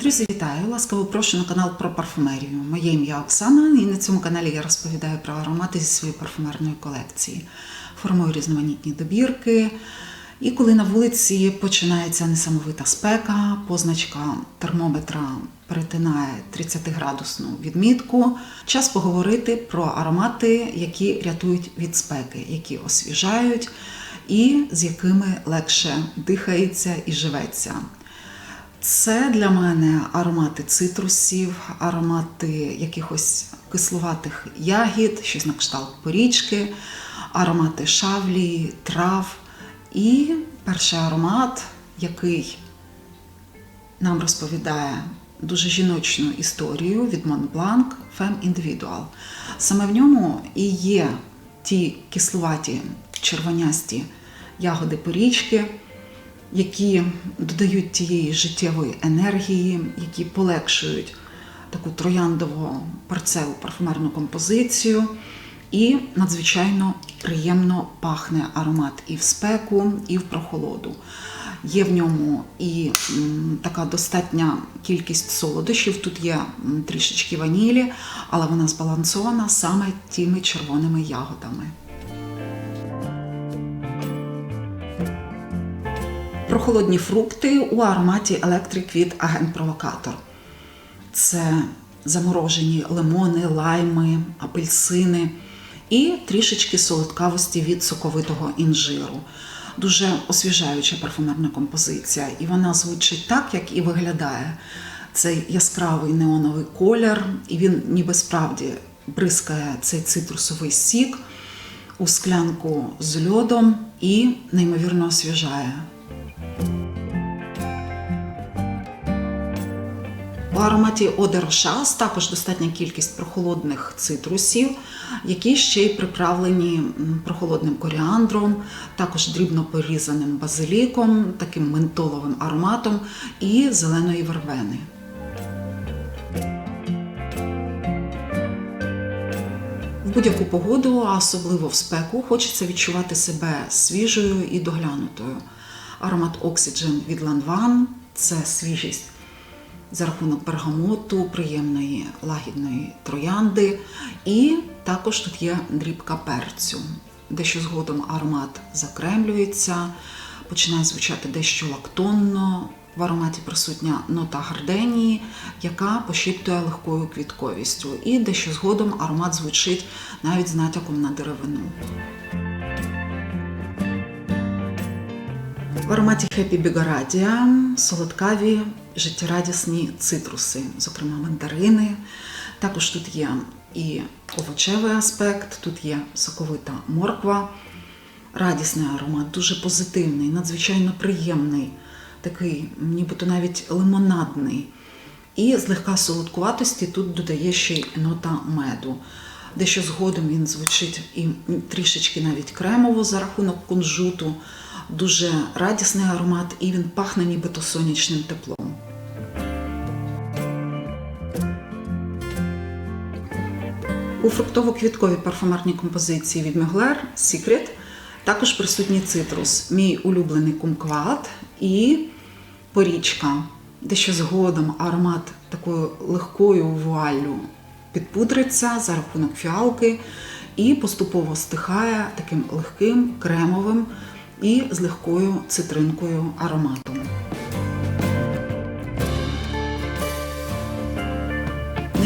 Друзі, вітаю! Ласкаво прошу на канал про парфумерію. Моє ім'я Оксана, і на цьому каналі я розповідаю про аромати зі своєї парфумерної колекції. Формую різноманітні добірки. І коли на вулиці починається несамовита спека, позначка термометра перетинає 30-градусну відмітку. Час поговорити про аромати, які рятують від спеки, які освіжають і з якими легше дихається і живеться. Це для мене аромати цитрусів, аромати якихось кислуватих ягід, щось на кшталт порічки, аромати шавлі, трав. І перший аромат, який нам розповідає дуже жіночну історію від Montblanc Femme Individual. Саме в ньому і є ті кислуваті червонясті ягоди порічки які додають тієї життєвої енергії, які полегшують таку трояндову парцеву парфумерну композицію. І надзвичайно приємно пахне аромат і в спеку, і в прохолоду. Є в ньому і така достатня кількість солодощів. Тут є трішечки ванілі, але вона збалансована саме тими червоними ягодами. Прохолодні фрукти у ароматі Electric від Агент Провокатор. Це заморожені лимони, лайми, апельсини і трішечки солодкавості від соковитого інжиру. Дуже освіжаюча парфумерна композиція, і вона звучить так, як і виглядає. Цей яскравий неоновий колір, і він ніби справді бризкає цей цитрусовий сік у склянку з льодом і неймовірно освіжає. У ароматі Оде Рошас також достатня кількість прохолодних цитрусів, які ще й приправлені прохолодним коріандром, також дрібно порізаним базиліком, таким ментоловим ароматом і зеленої вербени. В будь-яку погоду, а особливо в спеку, хочеться відчувати себе свіжою і доглянутою. Аромат Oxygen від Lanvin – це свіжість за рахунок бергамоту, приємної лагідної троянди. І також тут є дрібка перцю. Дещо згодом аромат закремлюється, починає звучати дещо лактонно. В ароматі присутня нота гарденії, яка пошіптує легкою квітковістю. І дещо згодом аромат звучить навіть з натяком на деревину. В ароматі Happy Бігарадія солодкаві життєрадісні цитруси, зокрема мандарини. Також тут є і овочевий аспект, тут є соковита морква, радісний аромат, дуже позитивний, надзвичайно приємний, такий, нібито навіть лимонадний. І злегка солодкуватості тут додає ще й нота меду. Дещо згодом він звучить і трішечки навіть кремово за рахунок кунжуту. Дуже радісний аромат, і він пахне нібито сонячним теплом. У фруктово-квітковій парфумерній композиції від Mugler Secret також присутній цитрус, мій улюблений кумкват і порічка, дещо згодом аромат такою легкою вуаллю підпудриться за рахунок фіалки і поступово стихає таким легким, кремовим і з легкою цитринкою ароматом.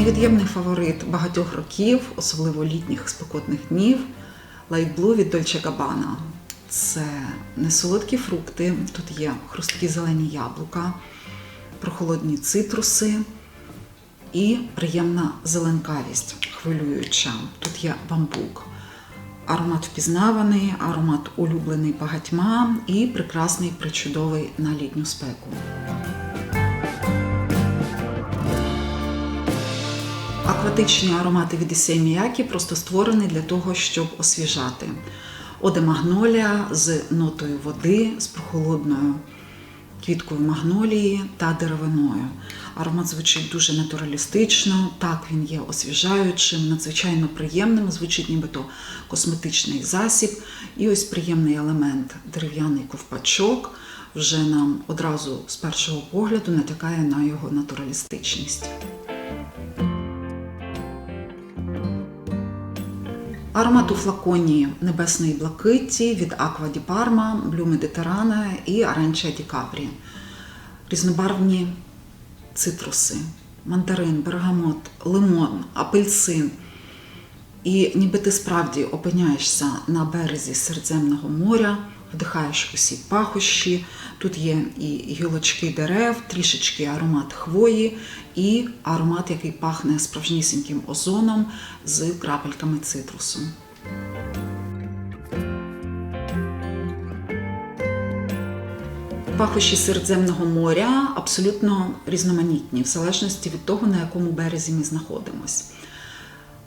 Невід'ємний фаворит багатьох років, особливо літніх спекотних днів, Blue від Dolce Gabbana. Це несолодкі фрукти, тут є хрусткі зелені яблука, прохолодні цитруси і приємна зеленкавість, хвилююча. Тут є бамбук. Аромат впізнаваний, аромат улюблений багатьма і прекрасний, причудовий на літню спеку. Акватичні аромати від Ісей Міякі просто створені для того, щоб освіжати. Оде магнолія з нотою води, з прохолодною квіткою магнолії та деревиною. Аромат звучить дуже натуралістично, так він є освіжаючим, надзвичайно приємним, звучить нібито косметичний засіб. І ось приємний елемент дерев'яний ковпачок, вже нам одразу з першого погляду натякає на його натуралістичність. Аромат у флаконі небесної блакиті від Aqua di Parma, Blue Mediterrane і Arancia di Capri. Різнобарвні цитруси, мандарин, бергамот, лимон, апельсин. І ніби ти справді опиняєшся на березі Середземного моря, вдихаєш усі пахощі. Тут є і гілочки дерев, трішечки аромат хвої, і аромат, який пахне справжнісіньким озоном з крапельками цитрусу. Пахощі Середземного моря абсолютно різноманітні, в залежності від того, на якому березі ми знаходимось.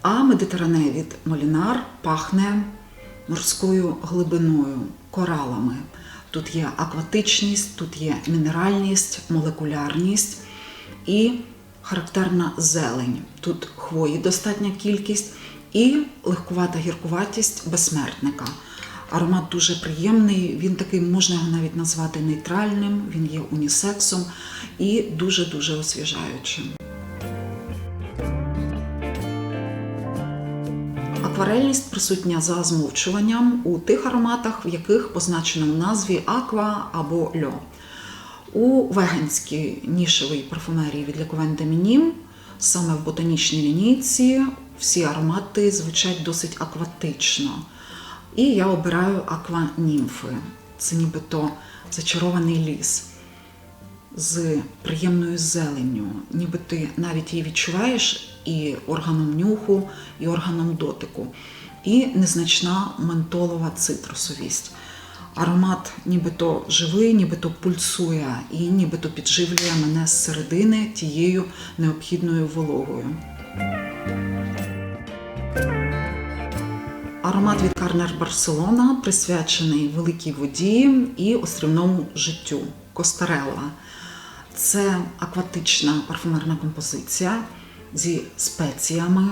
А медитеране Молінар пахне морською глибиною, коралами. Тут є акватичність, тут є мінеральність, молекулярність і характерна зелень. Тут хвої достатня кількість і легкувата гіркуватість безсмертника. Аромат дуже приємний, він такий можна його навіть назвати нейтральним, він є унісексом і дуже-дуже освіжаючим. Акварельність присутня за змовчуванням у тих ароматах, в яких позначено в назві аква або льо. У веганській нішевій парфумерії від Лікувен Демінім, саме в ботанічній лінійці, всі аромати звучать досить акватично. І я обираю акванімфи. Це нібито зачарований ліс з приємною зеленню, ніби ти навіть її відчуваєш і органом нюху, і органом дотику, і незначна ментолова цитрусовість. Аромат нібито живий, нібито пульсує і нібито підживлює мене з середини тією необхідною вологою. Аромат від Карнер Барселона присвячений великій воді і острівному життю Костарелла. Це акватична парфумерна композиція зі спеціями.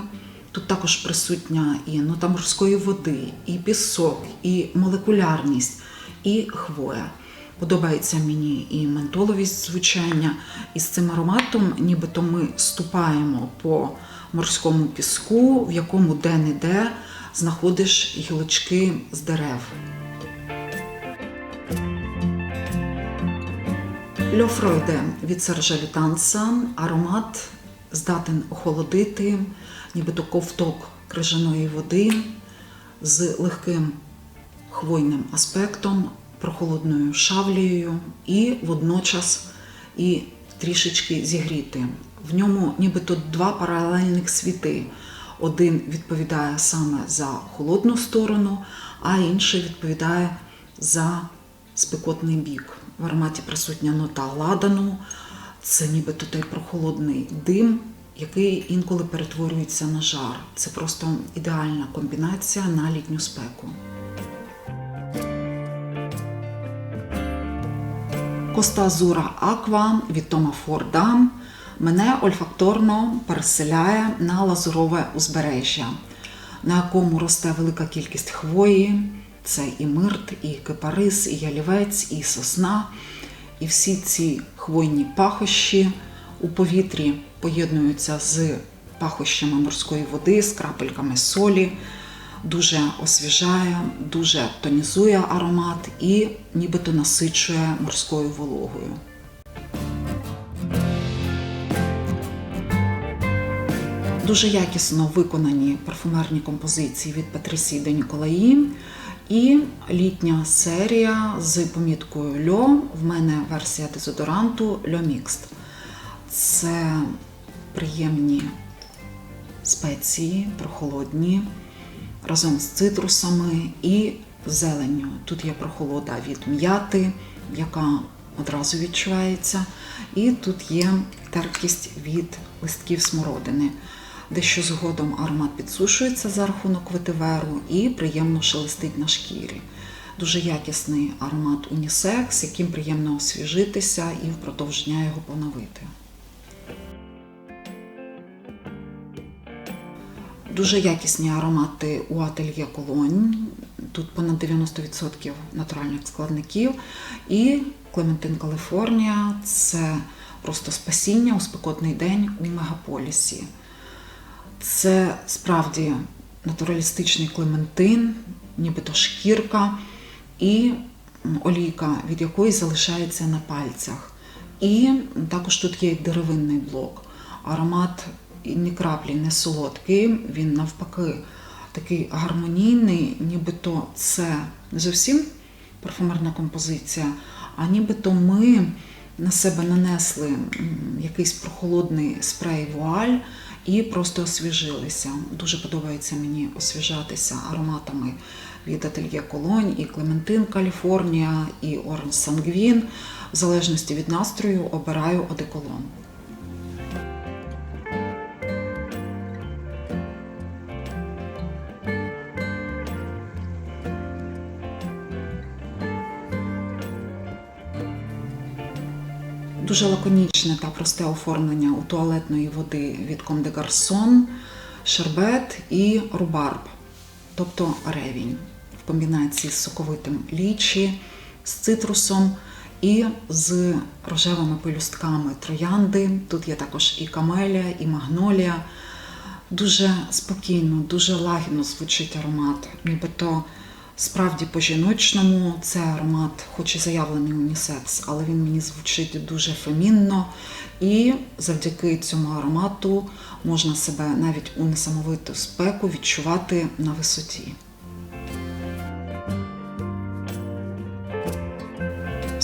Тут також присутня і нота морської води, і пісок, і молекулярність, і хвоя. Подобається мені і ментоловість звучання. І з цим ароматом, нібито ми ступаємо по морському піску, в якому де-не-де знаходиш гілочки з дерев. Льофройде від Сержа Лютанса. Аромат здатен охолодити, нібито ковток крижаної води з легким хвойним аспектом, прохолодною шавлею і водночас і трішечки зігріти. В ньому нібито два паралельних світи. Один відповідає саме за холодну сторону, а інший відповідає за спекотний бік. В ароматі присутня нота ладану, це нібито той прохолодний дим, який інколи перетворюється на жар. Це просто ідеальна комбінація на літню спеку. Коста Азура Аква від Тома Форда мене ольфакторно переселяє на лазурове узбережжя, на якому росте велика кількість хвої. Це і мирт, і кипарис, і ялівець, і сосна. І всі ці хвойні пахощі у повітрі поєднуються з пахощами морської води, з крапельками солі, дуже освіжає, дуже тонізує аромат і нібито насичує морською вологою. Дуже якісно виконані парфумерні композиції від Патрісі де Ніколаї. І літня серія з поміткою Льо. В мене версія дезодоранту Льо Mixed. Це приємні спеції, прохолодні, разом з цитрусами і зеленню. Тут є прохолода від м'яти, яка одразу відчувається. І тут є терпкість від листків смородини. Дещо згодом аромат підсушується за рахунок ветиверу і приємно шелестить на шкірі. Дуже якісний аромат унісекс, яким приємно освіжитися і впродовж дня його поновити. Дуже якісні аромати у ательє Колонь. Тут понад 90% натуральних складників. І Клементин Каліфорнія це просто спасіння у спекотний день у мегаполісі. Це справді натуралістичний клементин, нібито шкірка і олійка, від якої залишається на пальцях. І також тут є деревинний блок. Аромат ні краплі не солодкий, він навпаки такий гармонійний, нібито це не зовсім парфумерна композиція, а нібито ми на себе нанесли якийсь прохолодний спрей вуаль і просто освіжилися. Дуже подобається мені освіжатися ароматами від Ательє Колонь, і Клементин Каліфорнія, і Оранж Сангвін. В залежності від настрою обираю одеколон. Дуже лаконічне та просте оформлення у туалетної води від Comme des Garçons, шербет і рубарб, тобто ревінь в комбінації з соковитим лічі, з цитрусом і з рожевими пелюстками троянди. Тут є також і камелія, і магнолія. Дуже спокійно, дуже лагідно звучить аромат, нібито справді по-жіночному це аромат, хоч і заявлений унісекс, але він мені звучить дуже фемінно. І завдяки цьому аромату можна себе навіть у несамовиту спеку відчувати на висоті.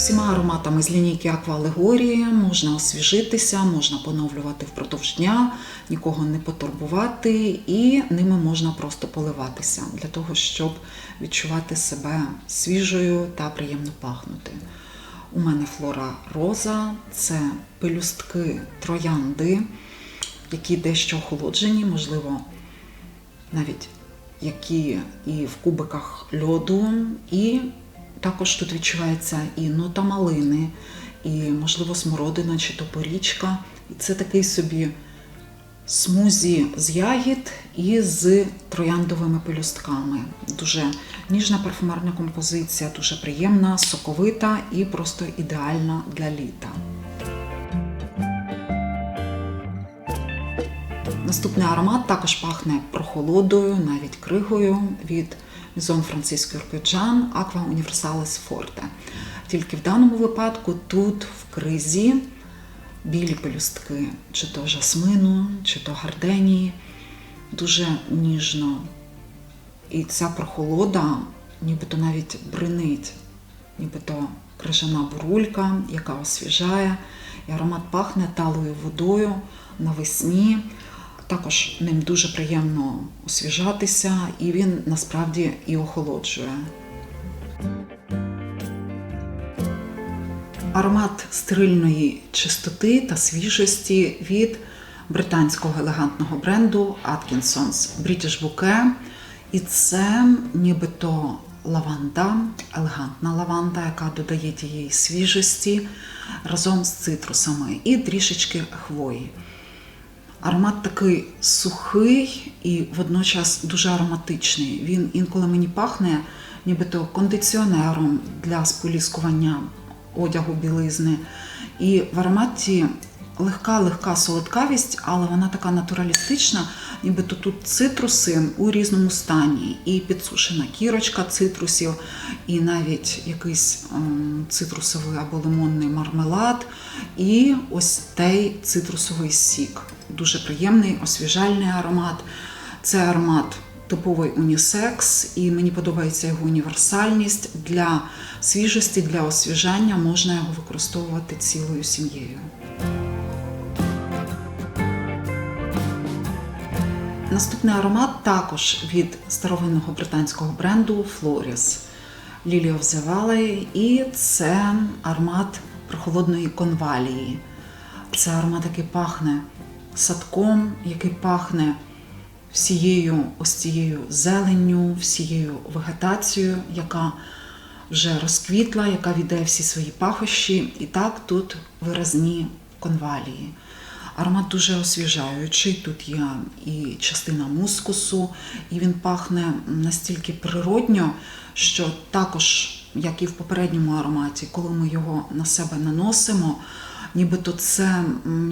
Всіма ароматами з лінійки Аквалегорії можна освіжитися, можна поновлювати впродовж дня, нікого не потурбувати, і ними можна просто поливатися для того, щоб відчувати себе свіжою та приємно пахнути. У мене флора роза це пелюстки троянди, які дещо охолоджені, можливо, навіть які і в кубиках льоду, і також тут відчувається і нота малини, і, можливо, смородина чи топорічка. І це такий собі смузі з ягід і з трояндовими пелюстками. Дуже ніжна парфумерна композиція, дуже приємна, соковита і просто ідеальна для літа. Наступний аромат також пахне прохолодою, навіть кригою від Maison Francisco Urquidjan Aqua Universalis Forte. Тільки в даному випадку тут в кризі білі пелюстки, чи то жасмину, чи то гарденії, дуже ніжно. І ця прохолода нібито навіть бринить, нібито крижана бурулька, яка освіжає. І аромат пахне талою водою навесні. Також ним дуже приємно освіжатися, і він насправді і охолоджує. Аромат стерильної чистоти та свіжості від британського елегантного бренду Atkinson's British Bouquet. І це нібито лаванда, елегантна лаванда, яка додає тієї свіжості разом з цитрусами і трішечки хвої. Аромат такий сухий і водночас дуже ароматичний. Він інколи мені пахне нібито кондиціонером для споліскування одягу білизни. І в ароматі легка-легка солодкавість, але вона така натуралістична, нібито тут цитруси у різному стані. І підсушена кірочка цитрусів, і навіть якийсь ем, цитрусовий або лимонний мармелад, і ось той цитрусовий сік. Дуже приємний, освіжальний аромат. Це аромат типовий унісекс, і мені подобається його універсальність. Для свіжості, для освіжання можна його використовувати цілою сім'єю. Наступний аромат також від старовинного британського бренду Floris Lily of the Valley, і це аромат прохолодної конвалії. Це аромат, який пахне садком, який пахне всією ось цією зеленню, всією вегетацією, яка вже розквітла, яка віддає всі свої пахощі. І так тут виразні конвалії. Аромат дуже освіжаючий. Тут є і частина мускусу, і він пахне настільки природньо, що також, як і в попередньому ароматі, коли ми його на себе наносимо, нібито це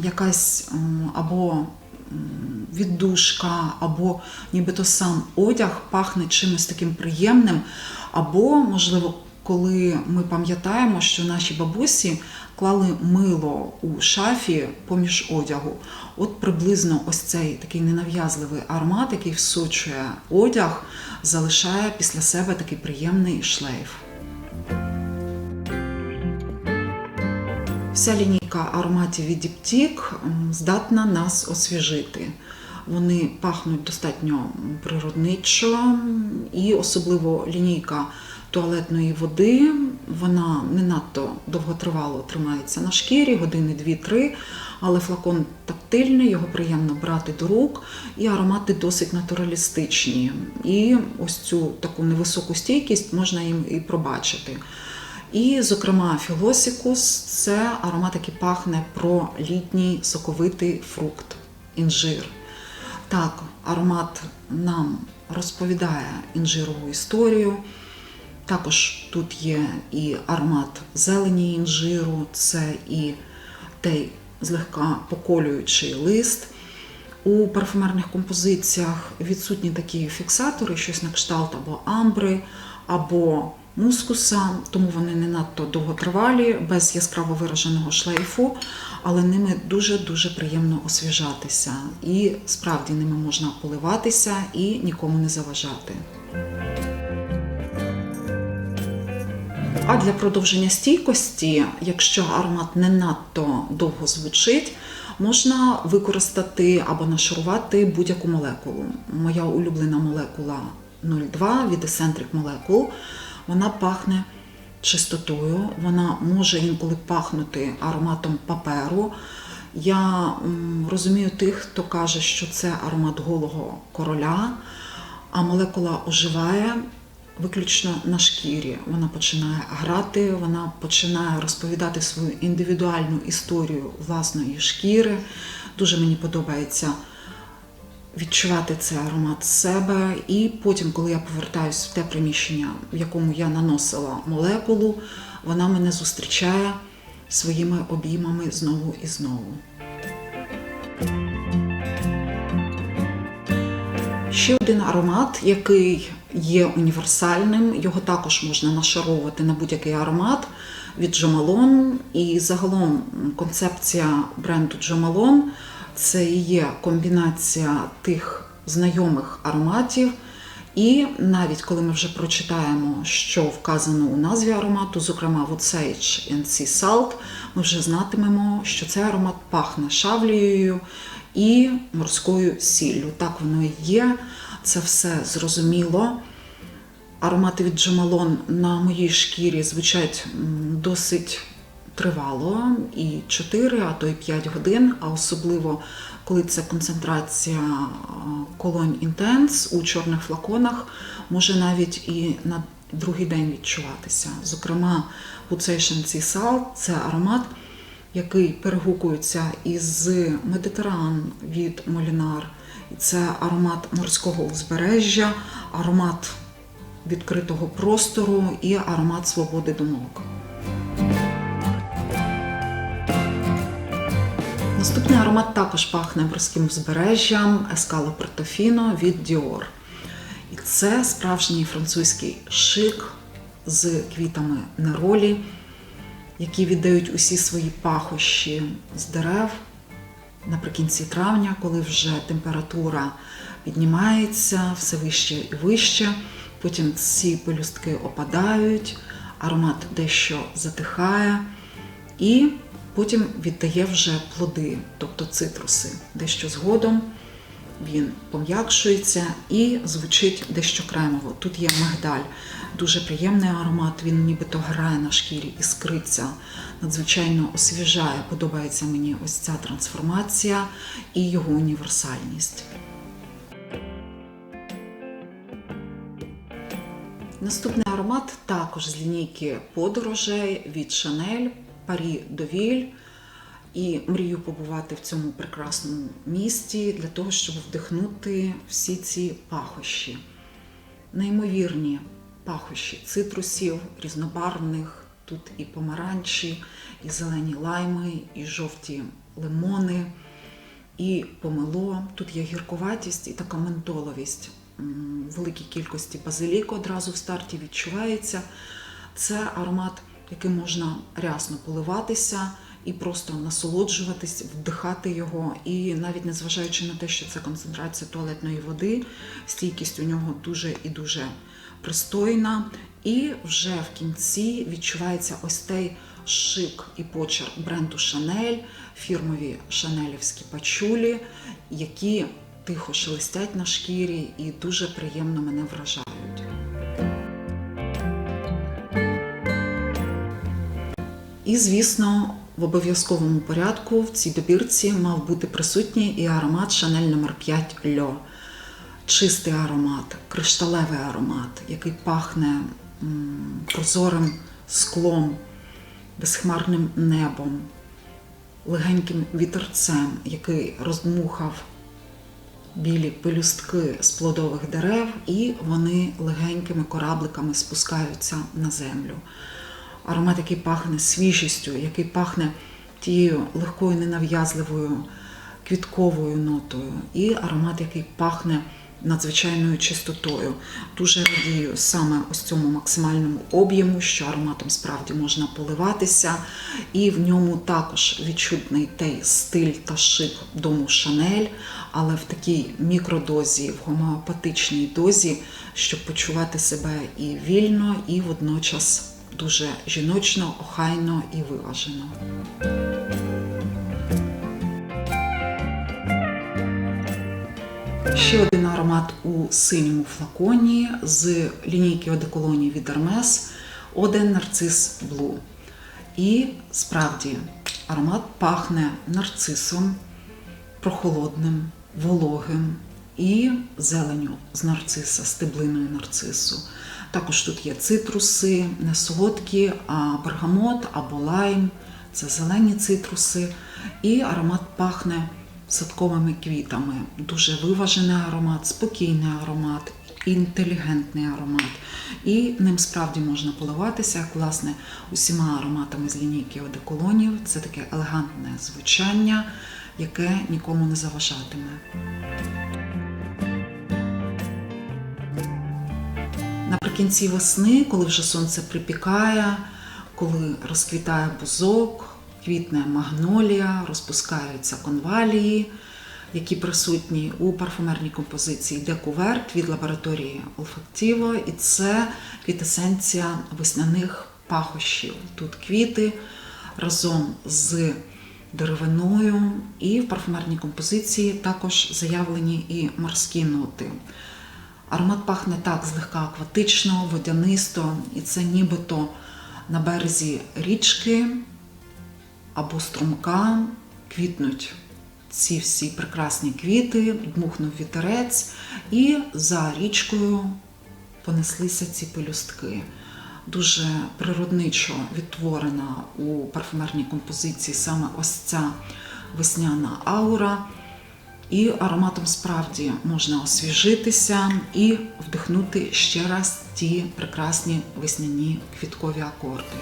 якась або віддушка, або нібито сам одяг пахне чимось таким приємним, або, можливо, коли ми пам'ятаємо, що наші бабусі клали мило у шафі поміж одягу. От приблизно ось цей такий ненав'язливий аромат, який всочує одяг, залишає після себе такий приємний шлейф. Вся лінійка ароматів від Діптік здатна нас освіжити. Вони пахнуть достатньо природничо, і особливо лінійка туалетної води. Вона не надто довготривало тримається на шкірі, години 2-3, але флакон тактильний, його приємно брати до рук, і аромати досить натуралістичні. І ось цю таку невисоку стійкість можна їм і пробачити. І, зокрема, філосікус це аромат, який пахне про літній соковитий фрукт, інжир. Так, аромат нам розповідає інжирову історію. Також тут є і аромат зелені інжиру, це і той злегка поколюючий лист. У парфумерних композиціях відсутні такі фіксатори, щось на кшталт або амбри, або мускуса, тому вони не надто довготривалі, без яскраво вираженого шлейфу, але ними дуже-дуже приємно освіжатися. І справді ними можна поливатися і нікому не заважати. А для продовження стійкості, якщо аромат не надто довго звучить, можна використати або нашарувати будь-яку молекулу. Моя улюблена молекула 02 від Eccentric Molecule. Вона пахне чистотою, вона може інколи пахнути ароматом паперу. Я розумію тих, хто каже, що це аромат голого короля, а молекула оживає виключно на шкірі. Вона починає грати, вона починає розповідати свою індивідуальну історію власної шкіри. Дуже мені подобається відчувати цей аромат себе. І потім, коли я повертаюся в те приміщення, в якому я наносила молекулу, вона мене зустрічає своїми обіймами знову і знову. Ще один аромат, який є універсальним, його також можна нашаровувати на будь-який аромат від Джомалон. І загалом концепція бренду Джомалон це є комбінація тих знайомих ароматів. І навіть коли ми вже прочитаємо, що вказано у назві аромату, зокрема Sage and Sea Salt, ми вже знатимемо, що цей аромат пахне шавлією і морською сіллю. Так воно і є, це все зрозуміло. Аромати від Джамалон на моїй шкірі звучать досить тривало, і 4, а то й 5 годин, а особливо коли це концентрація колонь інтенс у чорних флаконах, може навіть і на другий день відчуватися. Зокрема, Pulsation Sea Salt – це аромат, який перегукується із Медитеран від Молінар. Це аромат морського узбережжя, аромат відкритого простору і аромат свободи думок. Наступний аромат також пахне морським узбережжям Ескало Портофіно від Dior. І це справжній французький шик з квітами неролі, які віддають усі свої пахощі з дерев наприкінці травня, коли вже температура піднімається все вище і вище. Потім ці пелюстки опадають, аромат дещо затихає, і потім віддає вже плоди, тобто цитруси. Дещо згодом він пом'якшується і звучить дещо кремово. Тут є мигдаль, дуже приємний аромат, він нібито грає на шкірі, іскриться, надзвичайно освіжає. Подобається мені ось ця трансформація і його універсальність. Наступний аромат також з лінійки подорожей від Chanel Парі Довіль. І мрію побувати в цьому прекрасному місті для того, щоб вдихнути всі ці пахощі, неймовірні пахощі цитрусів, різнобарвних. Тут і помаранчі, і зелені лайми, і жовті лимони, і помело. Тут є гіркуватість і така ментоловість. В великій кількості базиліку одразу в старті відчувається. Це аромат, яким можна рясно поливатися і просто насолоджуватись, вдихати його. І навіть незважаючи на те, що це концентрація туалетної води, стійкість у нього дуже і дуже пристойна. І вже в кінці відчувається ось той шик і почерк бренду Шанель, фірмові шанелівські пачулі, які тихо шелестять на шкірі і дуже приємно мене вражають. І, звісно, в обов'язковому порядку в цій добірці мав бути присутній і аромат Шанель номер 5 Льо. Чистий аромат, кришталевий аромат, який пахне прозорим склом, безхмарним небом, легеньким вітерцем, який роздмухав білі пелюстки з плодових дерев, і вони легенькими корабликами спускаються на землю. Аромат, який пахне свіжістю, який пахне тією легкою ненав'язливою квітковою нотою, і аромат, який пахне надзвичайною чистотою. Дуже радію саме ось цьому максимальному об'єму, що ароматом справді можна поливатися, і в ньому також відчутний той стиль та шик дому Шанель, але в такій мікродозі, в гомеопатичній дозі, щоб почувати себе і вільно, і водночас дуже жіночно, охайно і виважено. Ще один аромат у синьому флаконі з лінійки одеколонії від Hermes Один нарцис Блу. І справді аромат пахне нарцисом, прохолодним, вологим і зеленю з нарциса, стеблиною нарцису. Також тут є цитруси, солодкі, бергамот або лайм, це зелені цитруси. І аромат пахне садковими квітами. Дуже виважений аромат, спокійний аромат, інтелігентний аромат. І ним справді можна поливатися, як власне усіма ароматами з лінійки одеколонів. Це таке елегантне звучання, яке нікому не заважатиме. Наприкінці весни, коли вже сонце припікає, коли розквітає бузок, квітне магнолія, розпускаються конвалії, які присутні у парфумерній композиції Декуверт від лабораторії Olfactivo. І це квітесенція весняних пахощів. Тут квіти разом з деревиною, і в парфумерній композиції також заявлені і морські ноти. Аромат пахне так злегка акватично, водянисто, і це нібито на березі річки або струмка квітнуть ці всі прекрасні квіти, дмухнув вітерець, і за річкою понеслися ці пелюстки. Дуже природничо відтворена у парфумерній композиції саме ось ця весняна аура. І ароматом справді можна освіжитися і вдихнути ще раз ті прекрасні весняні квіткові акорди.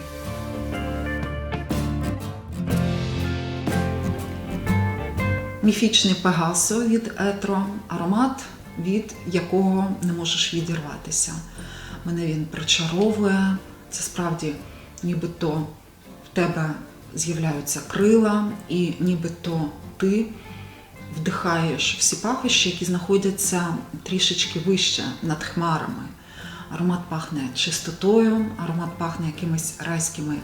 Міфічний Пегасо від Етро, аромат, від якого не можеш відірватися. Мене він причаровує. Це справді нібито в тебе з'являються крила, і нібито ти вдихаєш всі пахощі, які знаходяться трішечки вище над хмарами. Аромат пахне чистотою, аромат пахне якимись райськими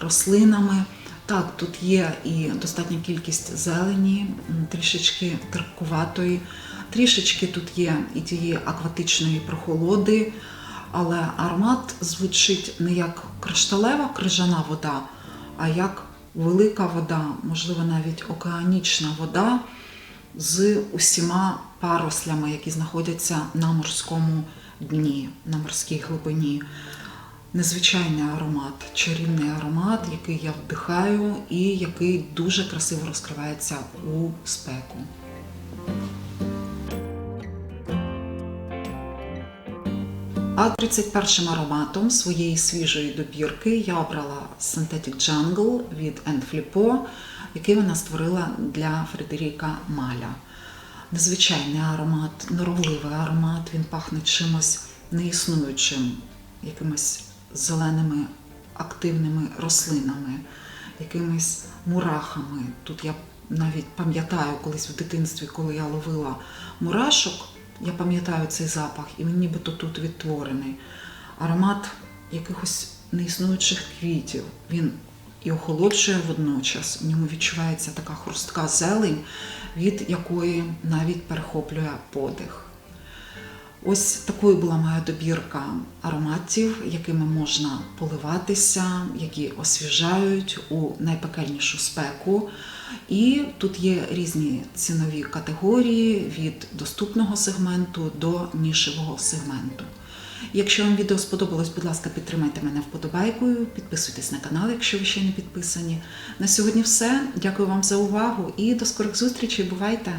рослинами. Так, тут є і достатня кількість зелені, трішечки терпкуватої, трішечки тут є і тієї акватичної прохолоди, але аромат звучить не як кришталева крижана вода, а як велика вода, можливо, навіть океанічна вода з усіма парослями, які знаходяться на морському дні, на морській глибині. незвичайний аромат, чарівний аромат, який я вдихаю і який дуже красиво розкривається у спеку. А 31 ароматом своєї свіжої добірки я обрала Synthetic Jungle від Anne Flippo, який вона створила для Фредеріка Маля. Незвичайний аромат, норовливий аромат, він пахне чимось неіснуючим, якимись зеленими активними рослинами, якимись мурахами. Тут я навіть пам'ятаю колись в дитинстві, коли я ловила мурашок, я пам'ятаю цей запах, і він нібито тут відтворений. Аромат якихось неіснуючих квітів. Він і охолоджує водночас. У ньому відчувається така хрустка зелень, від якої навіть перехоплює подих. Ось такою була моя добірка ароматів, якими можна поливатися, які освіжають у найпекельнішу спеку. І тут є різні цінові категорії від доступного сегменту до нішевого сегменту. Якщо вам відео сподобалось, будь ласка, підтримайте мене вподобайкою, підписуйтесь на канал, якщо ви ще не підписані. На сьогодні все. Дякую вам за увагу і до скорих зустрічей. Бувайте!